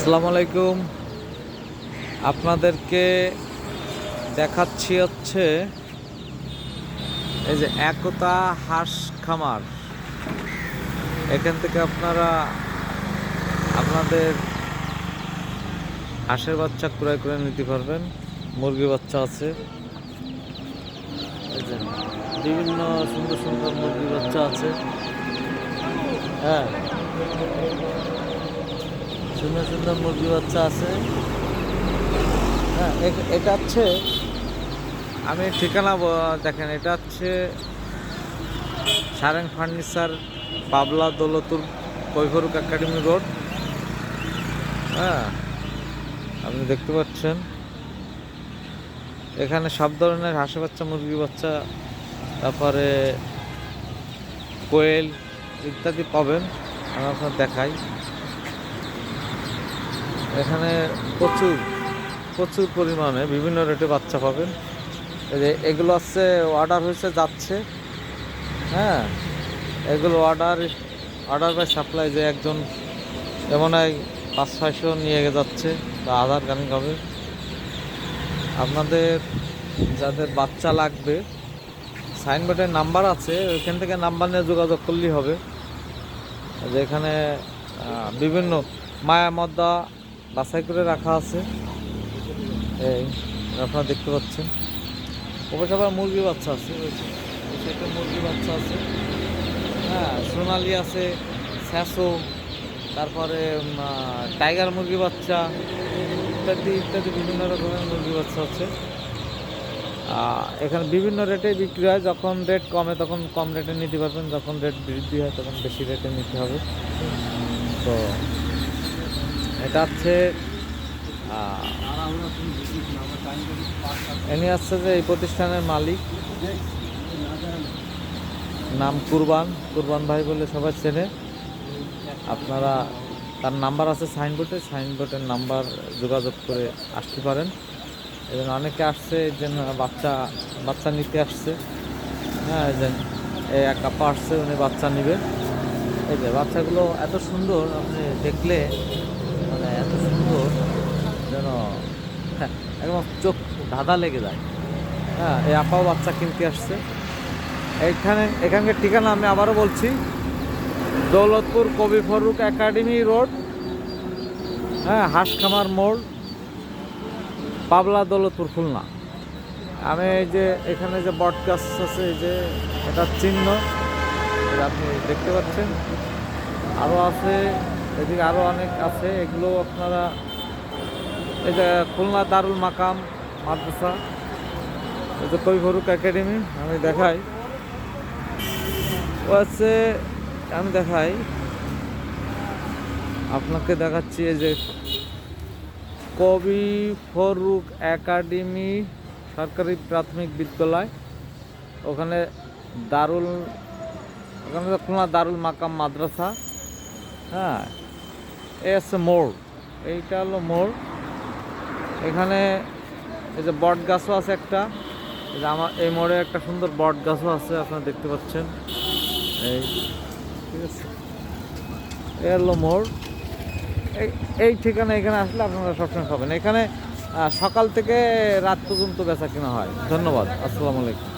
আসসালামু আলাইকুম। আপনাদেরকে দেখাচ্ছি হচ্ছে এই যে একতা হাঁস খামার। এখান থেকে আপনারা আপনাদের হাঁসের বাচ্চা ক্রয় করে নিতে পারবেন। মুরগি বাচ্চা আছে। বিভিন্ন সুন্দর সুন্দর মুরগি বাচ্চা আছে। হ্যাঁ। সুন্দর সুন্দর মুরগি বাচ্চা আছে। হ্যাঁ এটা হচ্ছে আমি ঠিকানা দেখেন, এটা হচ্ছে সারেং ফার্নিচার, পাবলা দৌলতুর কৈফরুক একাডেমি রোড। হ্যাঁ আপনি দেখতে পাচ্ছেন। এখানে সব ধরনের হাঁসে বাচ্চা মুরগি বাচ্চা, তারপরে কোয়েল ইত্যাদি পাবেন। আমি আপনার দেখাই। এখানে প্রচুর প্রচুর পরিমাণে বিভিন্ন রেটে বাচ্চা পাবেন। যে এগুলো হচ্ছে অর্ডার হয়েছে, যাচ্ছে। হ্যাঁ এগুলো অর্ডার অর্ডার বাই সাপ্লাই যে একজন এমন এই পাঁচ, ছয়শো নিয়ে যাচ্ছে, বা আধার গানি হবে। আপনাদের যাদের বাচ্চা লাগবে সাইনবোর্ডের নাম্বার আছে, ওইখান থেকে নাম্বার নিয়ে যোগাযোগ করলেই হবে। যে এখানে বিভিন্ন মায়া মদ্দা বাছাই করে রাখা আছে। এই আপনারা দেখতে পাচ্ছেন। অবশ্য আবার মুরগি বাচ্চা আছে যে, মুরগি বাচ্চা আছে। হ্যাঁ সোনালি আছে স্যাসো তারপরে টাইগার মুরগি বাচ্চা ইত্যাদি ইত্যাদি বিভিন্ন রকমের মুরগি বাচ্চা আছে। এখানে বিভিন্ন রেটে বিক্রি হয়। যখন রেট কমে তখন কম রেটে নিতে পারবেন। যখন রেট বৃদ্ধি হয় তখন বেশি রেটে নিতে হবে। তো এটা হচ্ছে ইনি হচ্ছে যে এই প্রতিষ্ঠানের মালিক। নাম কুরবান কুরবান ভাই বলে সবাই চেনে। আপনারা, তার নাম্বার আছে সাইনবোর্ডে, সাইনবোর্ডের নাম্বার যোগাযোগ করে আসতে পারেন। এবং অনেকে আসছে জন্য বাচ্চা বাচ্চা নিতে আসছে। হ্যাঁ এই যে এক আপা আসছে, উনি বাচ্চা নেবে এই যে, বাচ্চাগুলো এত সুন্দর, আপনি দেখলে এত সুন্দর। যেন হ্যাঁ, একদম চোখ ধাঁধা লেগে যায়। হ্যাঁ এই আপাও বাচ্চা কিনতে আসছে। এইখানে এখানকার ঠিকানা আমি আবারও বলছি। দৌলতপুর কবি ফরুক একাডেমি রোড। হ্যাঁ হাঁসখামার মোড় পাবলা দৌলতপুর খুলনা। আমি এই যে এখানে যে বট গাছ আছে এই যে এটা চিহ্ন আপনি দেখতে পাচ্ছেন। আরও আছে এদিকে আরও অনেক আছে, এগুলো আপনারা এই যে খুলনা দারুল মাকাম মাদ্রাসা, এই যে কবি ফরুক একাডেমি, আমি দেখাই। ও আছে, আমি দেখাই। আপনাকে দেখাচ্ছি এই যে কবি ফরুক একাডেমি সরকারি প্রাথমিক বিদ্যালয়, ওখানে দারুল, ওখানে খুলনা দারুল মাকাম মাদ্রাসা হ্যাঁ। আছে মোড়। এইটা হলো মোড়। এখানে এই যে বট গাছও আছে একটা। এই যে আমার, এই মোড়ে একটা সুন্দর বট গাছও আছে, আপনারা দেখতে পাচ্ছেন। এই, ঠিক আছে। এই হলো মোড়। এই এই ঠিকানা এখানে আসলে আপনারা সবসময় পাবেন। এখানে সকাল থেকে রাত পর্যন্ত বেচা কেনা হয়। ধন্যবাদ। আসসালামু আলাইকুম।